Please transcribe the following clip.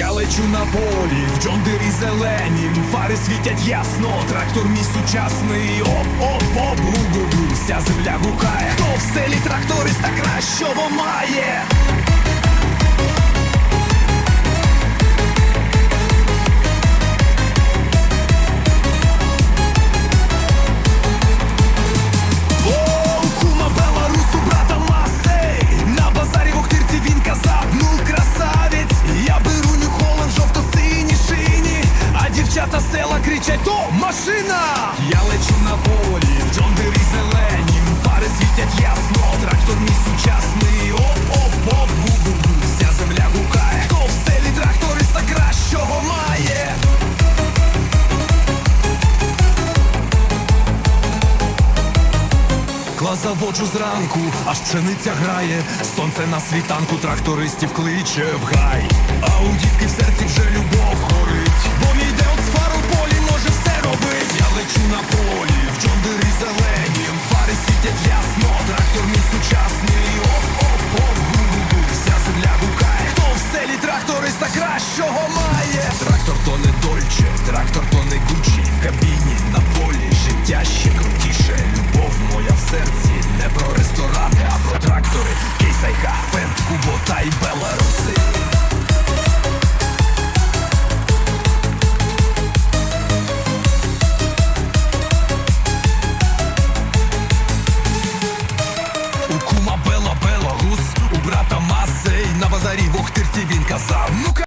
Я лечу на полі, в джондирі зелені, фари світять ясно, трактор мій сучасний. Оп, оп, оп, гу-гу-гу, вся земля гукає. Хто в селі тракториста кращого має? А дівчата з села кричать, то машина! Я лечу на полі, в джондирі зелені Фари світять ясно, трактор мій сучасний. Оп, оп, оп, гу-гу-гу, вся земля гукає Хто в селі тракториста кращого має. Кла заводжу зранку, аж пшениця грає, сонце на світанку, трактористів кличе в гай. Трактор царів охтирці він казав. Ну-ка!